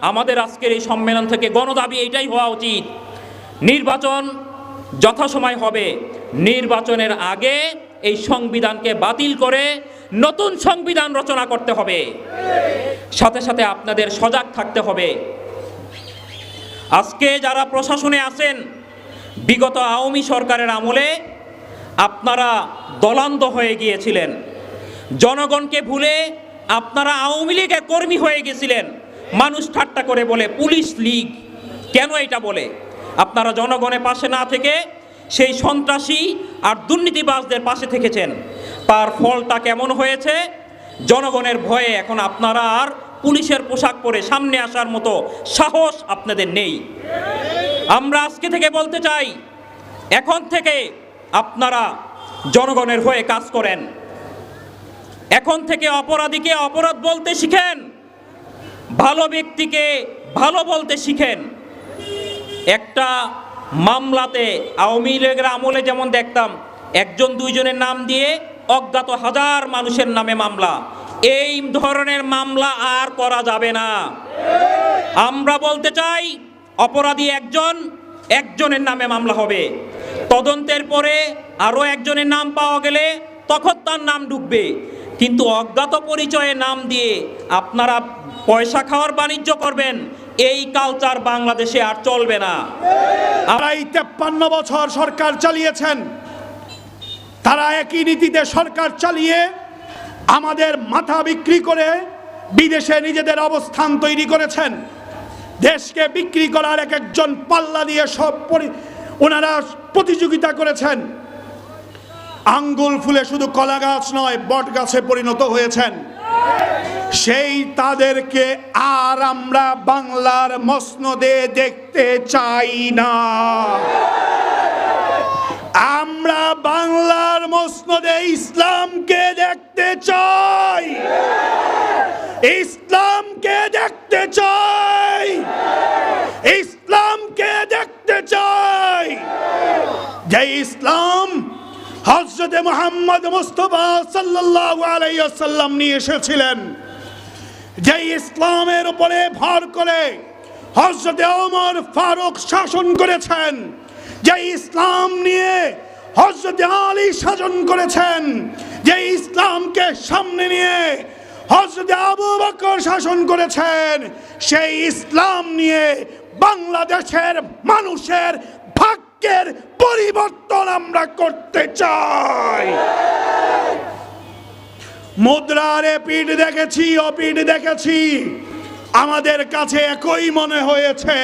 আমাদের আজকের এই সম্মেলন থেকে গণদাবি এইটাই হওয়া উচিত। নির্বাচন যথাসময় হবে। নির্বাচনের আগে এই সংবিধানকে বাতিল করে নতুন সংবিধান রচনা করতে হবে। সাথে সাথে আপনাদের সজাগ থাকতে হবে। আজকে যারা প্রশাসনে আছেন, বিগত আওয়ামী সরকারের আমলে আপনারা দলান্ধ হয়ে গিয়েছিলেন। জনগণকে ভুলে আপনারা আওয়ামী লীগের কর্মী হয়ে গেছিলেন মানুষ ঠাট্টা করে বলে, পুলিশ লীগ। কেন এটা বলে? আপনারা জনগণের পাশে না থেকে সেই সন্ত্রাসী আর দুর্নীতিবাজদের পাশে থেকেছেন। তার ফলটা কেমন হয়েছে? জনগণের ভয়ে এখন আপনারা আর পুলিশের পোশাক পরে সামনে আসার মতো সাহস আপনাদের নেই। আমরা আজকে থেকে বলতে চাই, এখন থেকে আপনারা জনগণের হয়ে কাজ করেন। এখন থেকে অপরাধীকে অপরাধ বলতে শিখেন। ভালো ব্যক্তিকে ভালো বলতে শিখেন। একটা মামলাতে আওয়ামী লীগের আমলে যেমন দেখতাম, একজন দুইজনের নাম দিয়ে অজ্ঞাত হাজার মানুষের নামে মামলা। এই ধরনের মামলা আর করা যাবে না। আমরা বলতে চাই, অপরাধী একজন, একজনের নামে মামলা হবে। তদন্তের পরে আরও একজনের নাম পাওয়া গেলে তখন তার নাম ঢুকবে। কিন্তু অজ্ঞাত পরিচয়ে নাম দিয়ে আপনারা পয়সা খাওয়ার বাণিজ্য করবেন, এই কালচার বাংলাদেশে আর চলবে না। আড়াই তেপ্পান্ন বছর সরকার চালিয়েছেন। তারা একই নীতিতে সরকার চালিয়ে আমাদের মাথা বিক্রি করে বিদেশে নিজেদের অবস্থান তৈরি করেছেন। দেশকে বিক্রি করার এক একজন পাল্লা দিয়ে সব ওনারা প্রতিযোগিতা করেছেন। আঙ্গুল ফুলে শুধু কলা গাছ নয়, বট গাছে পরিণত হয়েছেন। সেই তাদেরকে আর আমরা বাংলার মসনদে দেখতে চাই না। আমরা বাংলার মসনদে ইসলামকে দেখতে চাই। ইসলামকে দেখতে চাই। ইসলামকে দেখতে চাই। যে ইসলাম হজরতে মোহাম্মদ মুস্তফা সাল্লাল্লাহু আলাইহি ওয়াসাল্লাম নিয়ে এসেছিলেন। যে ইসলামের উপরে ভর করে হজরতে ওমর ফারুক শাসন করেছেন যে ইসলাম নিয়ে হজরতে আলী শাসন করেছেন যে ইসলামকে সামনে নিয়ে হজরতে আবু বকর শাসন করেছেন, সেই ইসলাম নিয়ে বাংলাদেশের মানুষের ভাগ্যের পরিবর্তন আমরা করতে চাই। মুদ্রার পিঠ দেখেছি, অপিঠ দেখেছি। আমাদের কাছে একই মনে হয়েছে।